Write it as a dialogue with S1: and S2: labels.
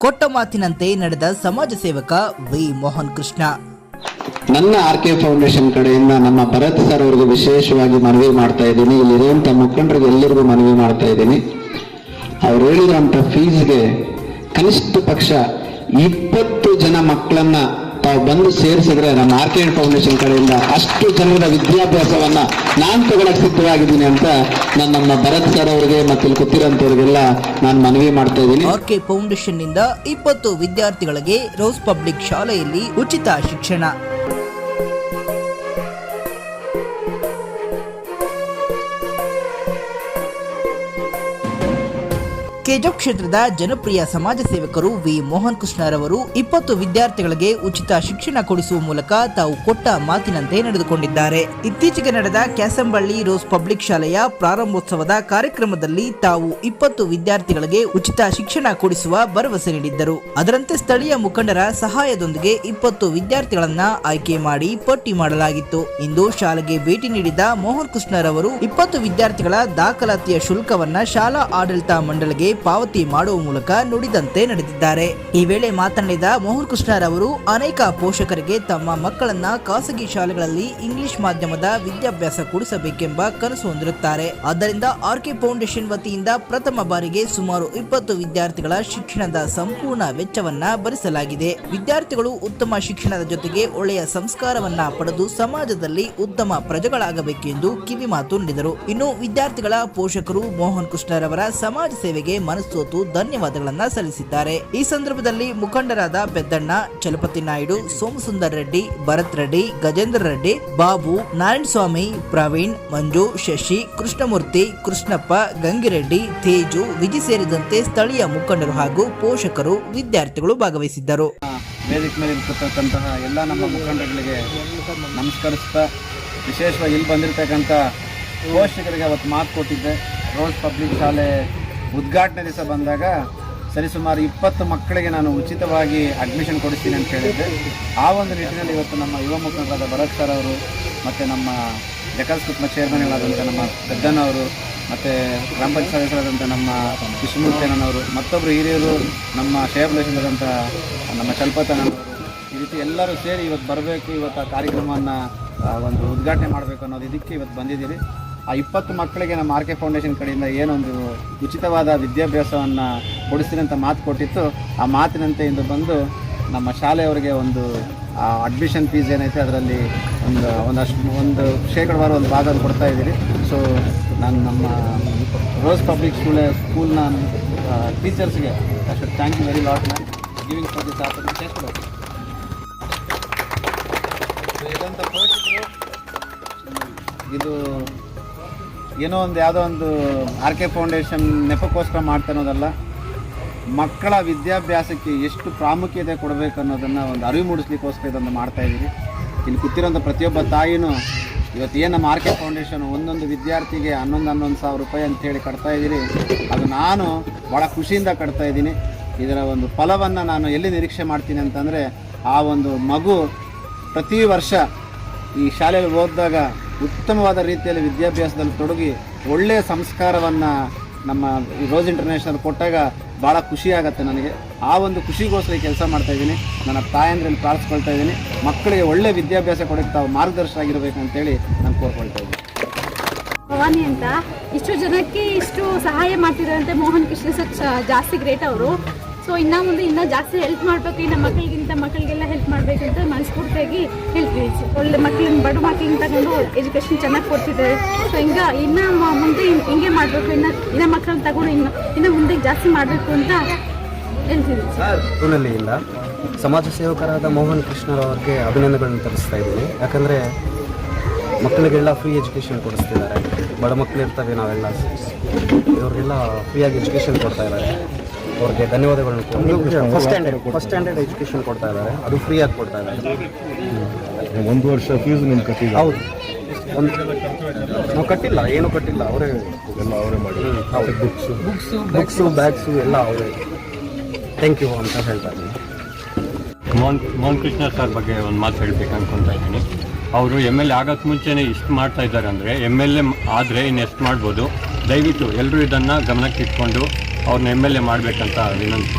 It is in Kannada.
S1: ಕೊಟ್ಟ ಮಾತಿನಂತೆ ನಡೆದ ಸಮಾಜ ಸೇವಕ ವಿ. ಮೋಹನ್ ಕೃಷ್ಣ.
S2: ನನ್ನ ಆರ್ ಕೆ ಫೌಂಡೇಶನ್ ಕಡೆಯಿಂದ ನಮ್ಮ ಭರತ್ ಸರ್ ಅವರಿಗೆ ವಿಶೇಷವಾಗಿ ಮನವಿ ಮಾಡ್ತಾ ಇದ್ದೀನಿ. ಇಲ್ಲಿರುವಂತ ಮುಖಂಡರಿಗೆ ಎಲ್ಲರಿಗೂ ಮನವಿ ಮಾಡ್ತಾ ಇದ್ದೀನಿ. ಅವ್ರು ಹೇಳಿದಂತ ಫೀಸ್ಗೆ ಕನಿಷ್ಠ ಪಕ್ಷ ಇಪ್ಪತ್ತು ಜನ ಮಕ್ಕಳನ್ನ ತಾವು ಬಂದು ಸೇರಿಸಿದ್ರೆ ನಮ್ಮ ಆರ್ ಕೆ ಫೌಂಡೇಶನ್ ಕಡೆಯಿಂದ ಅಷ್ಟು ಜನರ ವಿದ್ಯಾಭ್ಯಾಸವನ್ನ ನಾನು ತಗೊಳಕ್ ಸಿದ್ಧವಾಗಿದ್ದೀನಿ ಅಂತ ನಾನು ನಮ್ಮ ಭರತ್ ಸರ್ ಅವರಿಗೆ ಮತ್ತೆ ಇಲ್ಲಿ ಕೂತಿರೋಂಥವ್ರಿಗೆಲ್ಲ ನಾನು ಮನವಿ ಮಾಡ್ತಾ ಇದ್ದೀನಿ.
S1: ಆರ್ ಕೆ ಫೌಂಡೇಶನ್ನಿಂದ ಇಪ್ಪತ್ತು ವಿದ್ಯಾರ್ಥಿಗಳಿಗೆ ರೋಸ್ ಪಬ್ಲಿಕ್ ಶಾಲೆಯಲ್ಲಿ ಉಚಿತ ಶಿಕ್ಷಣ. ಕೆಜೋ ಕ್ಷೇತ್ರದ ಜನಪ್ರಿಯ ಸಮಾಜ ಸೇವಕರು ವಿ ಮೋಹನ್ ಕೃಷ್ಣರವರು ಇಪ್ಪತ್ತು ವಿದ್ಯಾರ್ಥಿಗಳಿಗೆ ಉಚಿತ ಶಿಕ್ಷಣ ಕೊಡಿಸುವ ಮೂಲಕ ತಾವು ಕೊಟ್ಟ ಮಾತಿನಂತೆ ನಡೆದುಕೊಂಡಿದ್ದಾರೆ. ಇತ್ತೀಚೆಗೆ ನಡೆದ ಕ್ಯಾಸಂಬಳ್ಳಿ ರೋಸ್ ಪಬ್ಲಿಕ್ ಶಾಲೆಯ ಪ್ರಾರಂಭೋತ್ಸವದ ಕಾರ್ಯಕ್ರಮದಲ್ಲಿ ತಾವು ಇಪ್ಪತ್ತು ವಿದ್ಯಾರ್ಥಿಗಳಿಗೆ ಉಚಿತ ಶಿಕ್ಷಣ ಕೊಡಿಸುವ ಭರವಸೆ ನೀಡಿದ್ದರು. ಅದರಂತೆ ಸ್ಥಳೀಯ ಮುಖಂಡರ ಸಹಾಯದೊಂದಿಗೆ ಇಪ್ಪತ್ತು ವಿದ್ಯಾರ್ಥಿಗಳನ್ನ ಆಯ್ಕೆ ಮಾಡಿ ಪಟ್ಟಿ ಮಾಡಲಾಗಿತ್ತು. ಇಂದು ಶಾಲೆಗೆ ಭೇಟಿ ನೀಡಿದ ಮೋಹನ್ ಕೃಷ್ಣರವರು ಇಪ್ಪತ್ತು ವಿದ್ಯಾರ್ಥಿಗಳ ದಾಖಲಾತಿಯ ಶುಲ್ಕವನ್ನ ಶಾಲಾ ಆಡಳಿತ ಮಂಡಳಿಗೆ ಪಾವತಿ ಮಾಡುವ ಮೂಲಕ ನುಡಿದಂತೆ ನಡೆದಿದ್ದಾರೆ. ಈ ವೇಳೆ ಮಾತನಾಡಿದ ಮೋಹನ್ ಕೃಷ್ಣರವರು ಅನೇಕ ಪೋಷಕರಿಗೆ ತಮ್ಮ ಮಕ್ಕಳನ್ನ ಖಾಸಗಿ ಶಾಲೆಗಳಲ್ಲಿ ಇಂಗ್ಲಿಷ್ ಮಾಧ್ಯಮದ ವಿದ್ಯಾಭ್ಯಾಸ ಕೊಡಿಸಬೇಕೆಂಬ ಕನಸು ಹೊಂದಿರುತ್ತಾರೆ. ಆದ್ದರಿಂದ ಆರ್ ಕೆ ಫೌಂಡೇಶನ್ ವತಿಯಿಂದ ಪ್ರಥಮ ಬಾರಿಗೆ ಸುಮಾರು ಇಪ್ಪತ್ತು ವಿದ್ಯಾರ್ಥಿಗಳ ಶಿಕ್ಷಣದ ಸಂಪೂರ್ಣ ವೆಚ್ಚವನ್ನ ಭರಿಸಲಾಗಿದೆ. ವಿದ್ಯಾರ್ಥಿಗಳು ಉತ್ತಮ ಶಿಕ್ಷಣದ ಜೊತೆಗೆ ಒಳ್ಳೆಯ ಸಂಸ್ಕಾರವನ್ನ ಪಡೆದು ಸಮಾಜದಲ್ಲಿ ಉತ್ತಮ ಪ್ರಜೆಗಳಾಗಬೇಕೆಂದು ಕಿವಿಮಾತು ನುಡಿದರು. ಇನ್ನು ವಿದ್ಯಾರ್ಥಿಗಳ ಪೋಷಕರು ಮೋಹನ್ ಕೃಷ್ಣರವರ ಸಮಾಜ ಸೇವೆಗೆ ಮನಸ್ಸೋತು ಧನ್ಯವಾದಗಳನ್ನ ಸಲ್ಲಿಸಿದ್ದಾರೆ. ಈ ಸಂದರ್ಭದಲ್ಲಿ ಮುಖಂಡರಾದ ಪೆದ್ದಣ್ಣ, ಚಲಪತಿ ನಾಯ್ಡು, ಸೋಮಸುಂದರ್ ರೆಡ್ಡಿ, ಭರತ್ ರೆಡ್ಡಿ, ಗಜೇಂದ್ರ ರೆಡ್ಡಿ, ಬಾಬು ನಾರಾಯಣ ಸ್ವಾಮಿ ಪ್ರವೀಣ್, ಮಂಜು, ಶಶಿ, ಕೃಷ್ಣಮೂರ್ತಿ, ಕೃಷ್ಣಪ್ಪ, ಗಂಗಿರೆಡ್ಡಿ, ತೇಜು ವಿಜಿ ಸೇರಿದಂತೆ ಸ್ಥಳೀಯ ಮುಖಂಡರು ಹಾಗೂ ಪೋಷಕರು ವಿದ್ಯಾರ್ಥಿಗಳು ಭಾಗವಹಿಸಿದ್ದರು.
S3: ವೇದಿಕೆ ಮೇಲೆ ಇರ್ತಕ್ಕಂತಹ ಎಲ್ಲ ನಮ್ಮ ಮುಖಂಡಗಳಿಗೆ ನಮಸ್ಕರಿಸ್ತಾ, ವಿಶೇಷವಾಗಿ ಇಲ್ಲಿ ಬಂದಿರತಕ್ಕಂಥ ಪೋಷಕರಿಗೆ ಅವತ್ತು ಮಾತು ಕೊಟ್ಟಿದ್ದೆ. ರೋಸ್ ಪಬ್ಲಿಕ್ ಶಾಲೆ ಉದ್ಘಾಟನೆ ದಿವಸ ಬಂದಾಗ ಸರಿಸುಮಾರು ಇಪ್ಪತ್ತು ಮಕ್ಕಳಿಗೆ ನಾನು ಉಚಿತವಾಗಿ ಅಡ್ಮಿಷನ್ ಕೊಡಿಸ್ತೀನಿ ಅಂತ ಹೇಳಿದ್ದೆ. ಆ ಒಂದು ನಿಟ್ಟಿನಲ್ಲಿ ಇವತ್ತು ನಮ್ಮ ಯುವ ಮುಖಂಡರಾದ ಭರತ್ ಸರ್ ಅವರು ಮತ್ತು ನಮ್ಮ ಜಕಲ್ಸ್ ಕುಟ್ಮ ಚೇರ್ಮನ್ಗಳಾದಂಥ ನಮ್ಮ ಪೆದ್ದನವರು ಮತ್ತು ಗ್ರಾಮ ಪಂಚಾಯತ್ ಸದಸ್ಯರಾದಂಥ ನಮ್ಮ ಕೃಷ್ಣಮೂರ್ತಿಯಣ್ಣನವರು ಮತ್ತೊಬ್ಬರು ಹಿರಿಯರು, ನಮ್ಮ ಶೇಬಲೇಶನದಂಥ ನಮ್ಮ ಚಲ್ಪತನವರು ಈ ರೀತಿ ಎಲ್ಲರೂ ಸೇರಿ ಇವತ್ತು ಬರಬೇಕು, ಇವತ್ತು ಆ ಕಾರ್ಯಕ್ರಮವನ್ನು ಒಂದು ಉದ್ಘಾಟನೆ ಮಾಡಬೇಕು ಅನ್ನೋದು ಇದಕ್ಕೆ ಇವತ್ತು ಬಂದಿದ್ದೀರಿ ಆ ಇಪ್ಪತ್ತು ಮಕ್ಕಳಿಗೆ ನಮ್ಮ ಆರ್ ಕೆ ಫೌಂಡೇಶನ್ ಕಡೆಯಿಂದ ಏನೊಂದು ಉಚಿತವಾದ ವಿದ್ಯಾಭ್ಯಾಸವನ್ನು ಕೊಡಿಸ್ತೀನಿ ಅಂತ ಮಾತು ಕೊಟ್ಟಿತ್ತು. ಆ ಮಾತಿನಂತೆ ಇಂದು ಬಂದು ನಮ್ಮ ಶಾಲೆಯವರಿಗೆ ಒಂದು ಅಡ್ಮಿಷನ್ ಫೀಸ್ ಏನೈತೆ ಅದರಲ್ಲಿ ಒಂದು, ಒಂದಷ್ಟು, ಒಂದು ಶೇಕಡವಾರು ಒಂದು ಭಾಗ ಕೊಡ್ತಾ ಇದ್ದೀರಿ ಸೊ ನಾನು ನಮ್ಮ ರೋಸ್ ಪಬ್ಲಿಕ್ ಸ್ಕೂಲ್ ಸ್ಕೂಲ್ನ ಟೀಚರ್ಸ್ಗೆ ಅಷ್ಟು thank you very lot man giving for this opportunity ಇದಂಥ ಇದು ಏನೋ ಒಂದು ಯಾವುದೋ ಒಂದು ಆರ್ ಕೆ ಫೌಂಡೇಶನ್ ನೆಪಕ್ಕೋಸ್ಕರ ಮಾಡ್ತಾ ಅನ್ನೋದಲ್ಲ ಮಕ್ಕಳ ವಿದ್ಯಾಭ್ಯಾಸಕ್ಕೆ ಎಷ್ಟು ಪ್ರಾಮುಖ್ಯತೆ ಕೊಡಬೇಕು ಅನ್ನೋದನ್ನು ಒಂದು ಅರಿವು ಮೂಡಿಸ್ಲಿಕ್ಕೋಸ್ಕರ ಇದನ್ನು ಮಾಡ್ತಾ ಇದ್ದೀರಿ ಇಲ್ಲಿ ಕೂತಿರೋಂಥ ಪ್ರತಿಯೊಬ್ಬ ತಾಯಿನೂ ಇವತ್ತು ಏನು ನಮ್ಮ ಆರ್ ಕೆ ಫೌಂಡೇಶನ್ ಒಂದೊಂದು ವಿದ್ಯಾರ್ಥಿಗೆ ಹನ್ನೊಂದು ಹನ್ನೊಂದು ಸಾವಿರ ರೂಪಾಯಿ ಅಂತೇಳಿ ಕಟ್ತಾ ಇದ್ದೀರಿ. ಅದು ನಾನು ಭಾಳ ಖುಷಿಯಿಂದ ಕಟ್ತಾ ಇದ್ದೀನಿ. ಇದರ ಒಂದು ಫಲವನ್ನು ನಾನು ಎಲ್ಲಿ ನಿರೀಕ್ಷೆ ಮಾಡ್ತೀನಿ ಅಂತಂದರೆ, ಆ ಒಂದು ಮಗು ಪ್ರತಿ ವರ್ಷ ಈ ಶಾಲೆಯಲ್ಲಿ ಓದಿದಾಗ ಉತ್ತಮವಾದ ರೀತಿಯಲ್ಲಿ ವಿದ್ಯಾಭ್ಯಾಸದಲ್ಲಿ ತೊಡಗಿ ಒಳ್ಳೆಯ ಸಂಸ್ಕಾರವನ್ನು ನಮ್ಮ ರೋಸ್ ಇಂಟರ್ನ್ಯಾಷನಲ್ ಕೊಟ್ಟಾಗ ಭಾಳ ಖುಷಿ ಆಗುತ್ತೆ ನನಗೆ. ಆ ಒಂದು ಖುಷಿಗೋಸ್ಕರ ಕೆಲಸ ಮಾಡ್ತಾ ಇದ್ದೀನಿ. ನನ್ನ ತಾಯಂದ್ರಲ್ಲಿ ಪ್ರಾರ್ಥಿಸ್ಕೊಳ್ತಾ ಇದ್ದೀನಿ. ಮಕ್ಕಳಿಗೆ ಒಳ್ಳೆಯ ವಿದ್ಯಾಭ್ಯಾಸ ಕೊಡೋಕ್ಕೆ ತಾವು ಮಾರ್ಗದರ್ಶನ ಆಗಿರಬೇಕು ಅಂತೇಳಿ ನಾನು ಕೋರ್ಕೊಳ್ತಾ ಇದ್ದೀನಿ.
S4: ಭವಾನಿ ಅಂತ. ಇಷ್ಟು ಜನಕ್ಕೆ ಇಷ್ಟು ಸಹಾಯ ಮಾಡ್ತಿದ್ದಾರಂತೆ ಮೋಹನ್ ಕೃಷ್ಣ ಸರ್ ಜಾಸ್ತಿ ಗ್ರೇಟ್ ಅವರು. ಸೊ ಇನ್ನೂ ಮುಂದೆ ಇನ್ನೂ ಜಾಸ್ತಿ ಹೆಲ್ಪ್ ಮಾಡಬೇಕು. ಇನ್ನು ಮಕ್ಕಳಿಗಿಂತ ಮಕ್ಕಳಿಗೆಲ್ಲ ಹೆಲ್ಪ್ ಮಾಡಬೇಕಂತ ಮನಸ್ಫೂರ್ತಿಯಾಗಿ ಹೇಳ್ತೀವಿ. ಒಳ್ಳೆ ಮಕ್ಕಳನ್ನ ಬಡ ಮಕ್ಕಳಿಗೆ ತಗೊಂಡು ಎಜುಕೇಶನ್ ಚೆನ್ನಾಗಿ ಕೊಡ್ತಿದ್ದಾರೆ. ಸೊ ಹಿಂಗೆ ಇನ್ನೂ ಮುಂದೆ ಹಿಂಗೆ ಮಾಡಬೇಕು. ಇನ್ನು ಇನ್ನೂ ಮಕ್ಕಳನ್ನ ತಗೊಂಡು ಇನ್ನು ಇನ್ನು ಮುಂದೆ ಜಾಸ್ತಿ ಮಾಡಬೇಕು ಅಂತ ಹೇಳ್ತೀವಿ.
S5: ಇಲ್ಲ. ಸಮಾಜ ಸೇವಕರಾದ ಮೋಹನ್ ಕೃಷ್ಣರವ್ರಿಗೆ ಅಭಿನಂದನೆಗಳನ್ನು ತರಿಸ್ತಾ ಇದ್ದೀನಿ. ಯಾಕಂದರೆ ಮಕ್ಕಳಿಗೆಲ್ಲ ಫ್ರೀ ಎಜುಕೇಷನ್ ಕೊಡಿಸ್ತಿದ್ದಾರೆ. ಬಡ ಮಕ್ಕಳು ಇರ್ತವೆ ನಾವೆಲ್ಲ. ಇವರಿಗೆಲ್ಲ ಫ್ರೀಯಾಗಿ ಎಜುಕೇಷನ್ ಕೊಡ್ತಾ ಇದ್ದಾರೆ. ಅವ್ರಿಗೆ ಧನ್ಯವಾದಗಳನ್ನ first standard first standard education ಕೊಡ್ತಾ ಇದ್ದಾರೆ ಅದು ಫ್ರೀಯಾಗಿ ಕೊಡ್ತಾ ಇದ್ದಾರೆ
S6: ಒಂದು ವರ್ಷ ಫೀಸ್ ನಿಮ್ಗೆ ಕಟ್ಟಿಲ್ಲ
S5: ಹೌದು. ಒಂದು ನಾವು ಕಟ್ಟಿಲ್ಲ ಏನು ಕಟ್ಟಿಲ್ಲ ಅವರೇ
S6: ಎಲ್ಲ ಅವರೇ ಮಾಡಿ.
S5: ಬುಕ್ಸ್ ಬುಕ್ಸು ಬುಕ್ಸು ಬ್ಯಾಗ್ಸು ಎಲ್ಲ ಅವರೇ. ಥ್ಯಾಂಕ್ ಯು ಅಂತ ಹೇಳ್ತಾ ಇದ್ದೀನಿ.
S7: ಮೋಹನ್ ಮೋಹನ್ ಕೃಷ್ಣ ಸರ್ ಬಗ್ಗೆ ಒಂದು ಮಾತು ಹೇಳ್ಬೇಕು ಅನ್ಕೊತಾ ಇದ್ದೀನಿ. ಅವರು ಎಂ ಎಲ್ ಎ ಆಗೋಕ್ಕೆ ಮುಂಚೆನೇ ಇಷ್ಟು ಮಾಡ್ತಾ ಇದ್ದಾರೆ ಅಂದರೆ ಎಂ ಎಲ್ ಎ ಆದರೆ ಇನ್ನು ಎಷ್ಟು ಮಾಡ್ಬೋದು? ದಯವಿಟ್ಟು ಎಲ್ಲರೂ ಇದನ್ನು ಗಮನಕ್ಕೆ ಇಟ್ಕೊಂಡು ಅವ್ರನ್ನ ಎಂ ಎಲ್ ಎ ಮಾಡಬೇಕಂತ ವಿನಂತಿ.